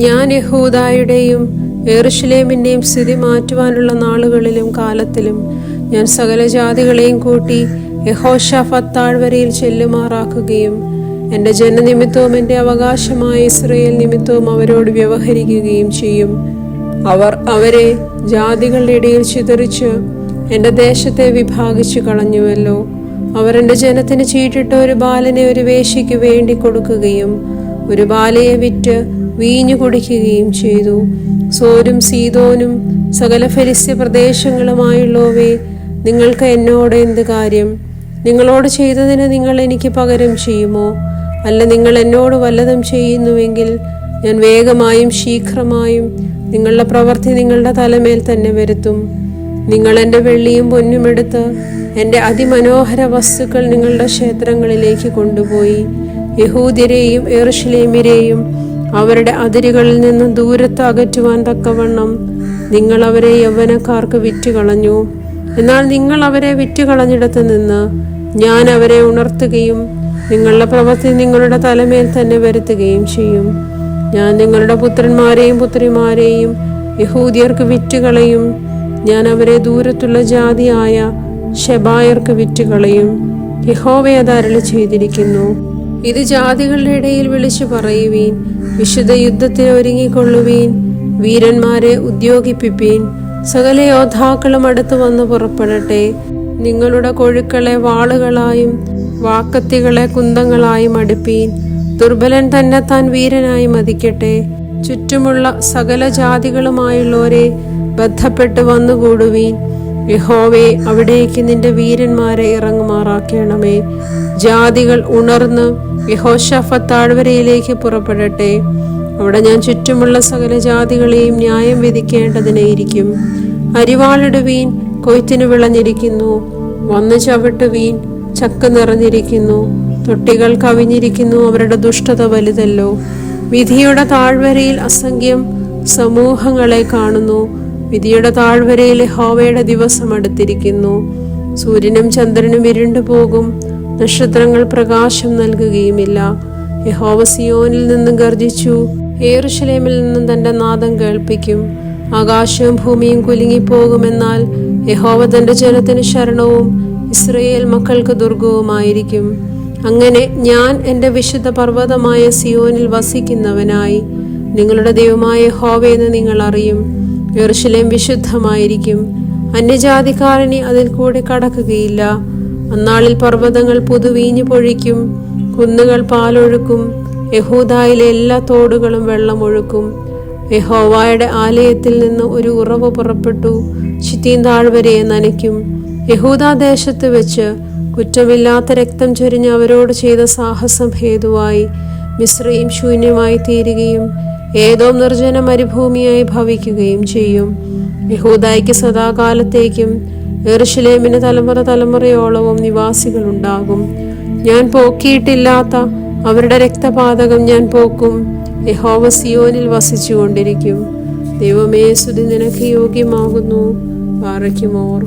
ഞാൻ യഹൂദായുടെയും എറുഷലേമിന്റെയും സ്ഥിതി മാറ്റുവാനുള്ള നാളുകളിലും കാലത്തിലും ഞാൻ സകല ജാതികളെയും കൂട്ടി യഹോഷാഫത്ത് ചെല്ലുമാറാക്കുകയും എന്റെ ജനനിമിത്തവും എന്റെ അവകാശമായ ഇസ്രയേൽ നിമിത്തവും അവരോട് വ്യവഹരിക്കുകയും ചെയ്യും. അവർ അവരെ ജാതികളുടെ ഇടയിൽ ചിതറിച്ച് എന്റെ ദേശത്തെ വിഭാഗിച്ചു കളഞ്ഞുവല്ലോ. അവർ എന്റെ ജനത്തിന് ചീട്ടിട്ട ഒരു ബാലനെ ഒരു വേശിക്ക് വേണ്ടി കൊടുക്കുകയും ഒരു ബാലയെ വിറ്റ് വീഞ്ഞു കുടിക്കുകയും ചെയ്തു. സോരും സീതോനും സകല ഫലിസ്യ പ്രദേശങ്ങളുമായുള്ളവേ നിങ്ങൾക്ക് എന്നോട് എന്ത് കാര്യം? നിങ്ങളോട് ചെയ്തതിന് നിങ്ങൾ എനിക്ക് പകരം ചെയ്യുമോ? അല്ല നിങ്ങൾ എന്നോട് വല്ലതും ചെയ്യുന്നുവെങ്കിൽ ഞാൻ വേഗമായും ശീഘ്രമായും നിങ്ങളുടെ പ്രവൃത്തി നിങ്ങളുടെ തലമേൽ തന്നെ വരുത്തും. നിങ്ങൾ എന്റെ വെള്ളിയും പൊന്നും എടുത്ത് എന്റെ അതിമനോഹര വസ്തുക്കൾ നിങ്ങളുടെ ക്ഷേത്രങ്ങളിലേക്ക് കൊണ്ടുപോയി. യഹൂദിരെയും എറുഷലേമിരെയും അവരുടെ അതിരുകളിൽ നിന്ന് ദൂരത്ത് അകറ്റുവാൻ തക്കവണ്ണം നിങ്ങൾ അവരെ യൗവനക്കാർക്ക് വിറ്റുകളഞ്ഞു. എന്നാൽ നിങ്ങൾ അവരെ വിറ്റുകളഞ്ഞിടത്ത് നിന്ന് ഞാൻ അവരെ ഉണർത്തുകയും നിങ്ങളുടെ പ്രവൃത്തി നിങ്ങളുടെ തലമേൽ തന്നെ വരുത്തുകയും ചെയ്യും. ഞാൻ നിങ്ങളുടെ പുത്രന്മാരെയും പുത്രിമാരെയും യഹൂദിയർക്ക് വിറ്റുകളയും ഞാൻ അവരെ ദൂരത്തുള്ള ജാതിയായ ഷെബായർക്ക് വിറ്റുകളയും യഹോവയതാരളി ചെയ്തിരിക്കുന്നു ഇത് ജാതികളുടെ ഇടയിൽ വിളിച്ചു പറയുവീൻ. വിശുദ്ധ യുദ്ധത്തിന് ഒരുങ്ങിക്കൊള്ളുവീൻ വീരന്മാരെ ഉദ്യോഗിപ്പിപ്പീൻ. സകല യോദ്ധാക്കളും അടുത്തു വന്ന് പുറപ്പെടട്ടെ. നിങ്ങളുടെ കൊഴുക്കളെ വാളുകളായും വാക്കത്തികളെ കുന്തങ്ങളായും അടുപ്പീൻ. ദുർബലൻ തന്നെ താൻ വീരനായി മതിക്കട്ടെ. ചുറ്റുമുള്ള സകല ജാതികളുമായുള്ളവരെ ബന്ധപ്പെട്ട് വന്നുകൂടുവീൻ. യഹോവേ അവിടേക്ക് നിന്റെ വീരന്മാരെ ഇറങ്ങുമാറാക്കണമേ. ജാതികൾ ഉണർന്ന് യഹോഷഫ താഴ്വരയിലേക്ക് പുറപ്പെടട്ടെ. അവിടെ ഞാൻ ചുറ്റുമുള്ള സകല ജാതികളെയും ന്യായം വിധിക്കേണ്ടതിനെ ഇരിക്കും. അരിവാളിടുവീൻ കൊയ്ത്തിന് വിളഞ്ഞിരിക്കുന്നു. വന്ന് ചവിട്ടുവീൻ ചക്ക നിറഞ്ഞിരിക്കുന്നു. തൊട്ടികൾ കവിഞ്ഞിരിക്കുന്നു അവരുടെ ദുഷ്ടത വലുതല്ലോ. വിധിയുടെ താഴ്വരയിൽ അസംഖ്യം സമൂഹങ്ങളെ കാണുന്നു. വിധിയുടെ താഴ്വരയിൽ ഹോവയുടെ ദിവസം അടുത്തിരിക്കുന്നു. സൂര്യനും ചന്ദ്രനും ഇരുണ്ടു പോകും. നക്ഷത്രങ്ങൾ പ്രകാശം നൽകുകയുമില്ല. യഹോവ സിയോനിൽ നിന്നും ഗർജിച്ചു. ഏറുശലേമിൽ നിന്നും തന്റെ നാദം കേൾപ്പിക്കും. ആകാശവും ഭൂമിയും കുലുങ്ങിപ്പോകുമെന്നാൽ യഹോവ തന്റെ ജനത്തിന് ശരണവും ഇസ്രയേൽ മക്കൾക്ക് ദുർഗവുമായിരിക്കും. അങ്ങനെ ഞാൻ എന്റെ വിശുദ്ധ പർവതമായ സിയോനിൽ വസിക്കുന്നവനായി. നിങ്ങളുടെ ദൈവമായ ഹോവയെന്ന് നിങ്ങൾ അറിയും. യെറുശലേം വിശുദ്ധമായിരിക്കും. അന്യജാതിക്കാരനെ അതിൽ കൂടെ കടക്കുകയില്ല. അന്നാളിൽ പർവതങ്ങൾ പുതുവീഞ്ഞു പൊഴിക്കും കുന്നുകൾ പാലൊഴുക്കും യഹൂദായിലെ എല്ലാ തോടുകളും വെള്ളമൊഴുക്കും. യഹോവായുടെ ആലയത്തിൽ നിന്ന് ഒരു ഉറവ് പുറപ്പെട്ടു ചിത്തീൻ താഴ്വരയെ നനയ്ക്കും. യഹൂദാദേശത്ത് വെച്ച് കുറ്റമില്ലാത്ത രക്തം ചൊരിഞ്ഞ് അവരോട് ചെയ്ത സാഹസം ഹേതുവായി. മിശ്രയും ശൂന്യമായി തീരുകയും ഏതോ നിർജന മരുഭൂമിയായി ഭവിക്കുകയും ചെയ്യും. യഹൂദായ്ക്ക് സദാകാലത്തേക്കും എറുഷലേമിന് തലമുറ തലമുറയോളവും നിവാസികളുണ്ടാകും. ഞാൻ പോക്കിയിട്ടില്ലാത്ത അവരുടെ രക്തപാതകം ഞാൻ പോക്കും. യഹോവ സിയോനിൽ വസിച്ചുകൊണ്ടിരിക്കും. ദൈവമേ സ്തുതി നിനക്ക് യോഗ്യമാകുന്നു. പാറയ്ക്കുമോർ